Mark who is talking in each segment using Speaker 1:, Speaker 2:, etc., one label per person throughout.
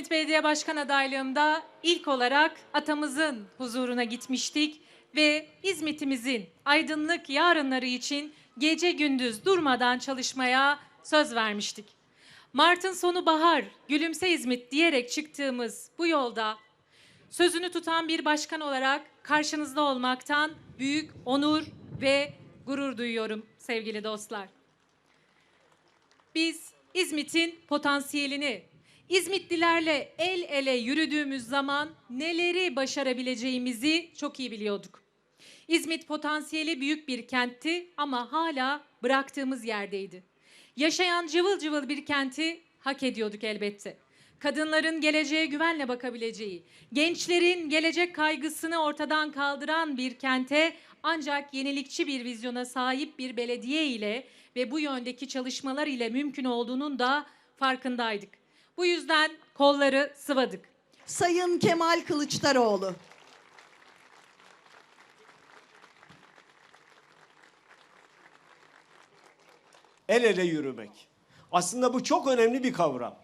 Speaker 1: İzmit Belediye Başkan adaylığımda ilk olarak atamızın huzuruna gitmiştik ve İzmit'imizin aydınlık yarınları için gece gündüz durmadan çalışmaya söz vermiştik. Mart'ın sonu bahar, gülümse İzmit diyerek çıktığımız bu yolda sözünü tutan bir başkan olarak karşınızda olmaktan büyük onur ve gurur duyuyorum sevgili dostlar. Biz İzmit'in potansiyelini, İzmitlilerle el ele yürüdüğümüz zaman neleri başarabileceğimizi çok iyi biliyorduk. İzmit potansiyeli büyük bir kentti ama hala bıraktığımız yerdeydi. Yaşayan cıvıl cıvıl bir kenti hak ediyorduk elbette. Kadınların geleceğe güvenle bakabileceği, gençlerin gelecek kaygısını ortadan kaldıran bir kente ancak yenilikçi bir vizyona sahip bir belediye ile ve bu yöndeki çalışmalar ile mümkün olduğunun da farkındaydık. Bu yüzden kolları sıvadık.
Speaker 2: Sayın Kemal Kılıçdaroğlu.
Speaker 3: El ele yürümek. Aslında bu çok önemli bir kavram.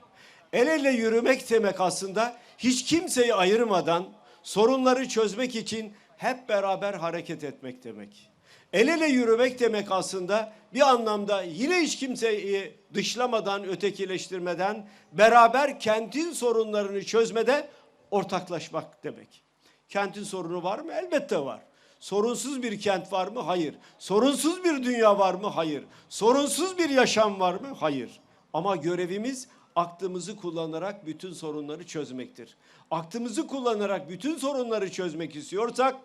Speaker 3: El ele yürümek demek aslında hiç kimseyi ayırmadan sorunları çözmek için hep beraber hareket etmek demek. El ele yürümek demek aslında bir anlamda yine hiç kimseyi dışlamadan, ötekileştirmeden beraber kentin sorunlarını çözmede ortaklaşmak demek. Kentin sorunu var mı? Elbette var. Sorunsuz bir kent var mı? Hayır. Sorunsuz bir dünya var mı? Hayır. Sorunsuz bir yaşam var mı? Hayır. Ama görevimiz aklımızı kullanarak bütün sorunları çözmektir. Aklımızı kullanarak bütün sorunları çözmek istiyorsak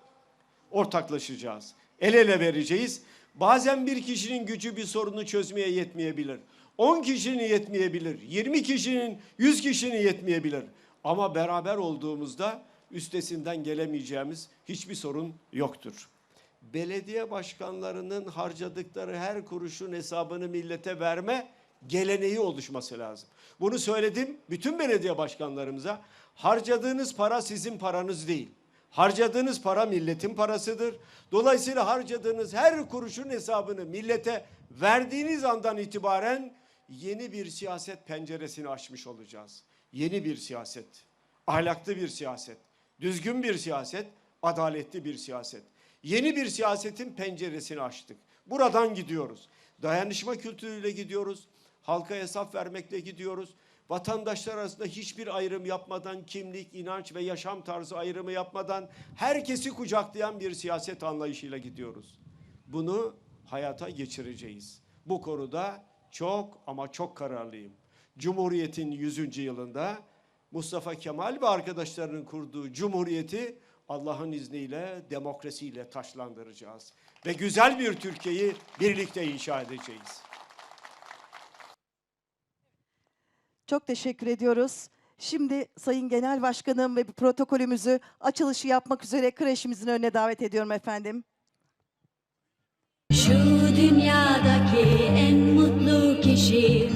Speaker 3: ortaklaşacağız. El ele vereceğiz. Bazen bir kişinin gücü bir sorunu çözmeye yetmeyebilir. 10 kişinin yetmeyebilir. 20 kişinin, 100 kişinin yetmeyebilir. Ama beraber olduğumuzda üstesinden gelemeyeceğimiz hiçbir sorun yoktur. Belediye başkanlarının harcadıkları her kuruşun hesabını millete verme geleneği oluşması lazım. Bunu söyledim bütün belediye başkanlarımıza. Harcadığınız para sizin paranız değil. Harcadığınız para milletin parasıdır. Dolayısıyla harcadığınız her kuruşun hesabını millete verdiğiniz andan itibaren yeni bir siyaset penceresini açmış olacağız. Yeni bir siyaset, ahlaklı bir siyaset, düzgün bir siyaset, adaletli bir siyaset. Yeni bir siyasetin penceresini açtık. Buradan gidiyoruz. Dayanışma kültürüyle gidiyoruz. Halka hesap vermekle gidiyoruz. Vatandaşlar arasında hiçbir ayrım yapmadan, kimlik, inanç ve yaşam tarzı ayrımı yapmadan herkesi kucaklayan bir siyaset anlayışıyla gidiyoruz. Bunu hayata geçireceğiz. Bu konuda çok ama çok kararlıyım. Cumhuriyet'in 100. yılında Mustafa Kemal ve arkadaşlarının kurduğu cumhuriyeti Allah'ın izniyle demokrasiyle taşlandıracağız. Ve güzel bir Türkiye'yi birlikte inşa edeceğiz.
Speaker 2: Çok teşekkür ediyoruz. Şimdi Sayın Genel Başkanım ve protokolümüzü açılışı yapmak üzere kreşimizin önüne davet ediyorum efendim.
Speaker 4: Şu dünyadaki en mutlu kişi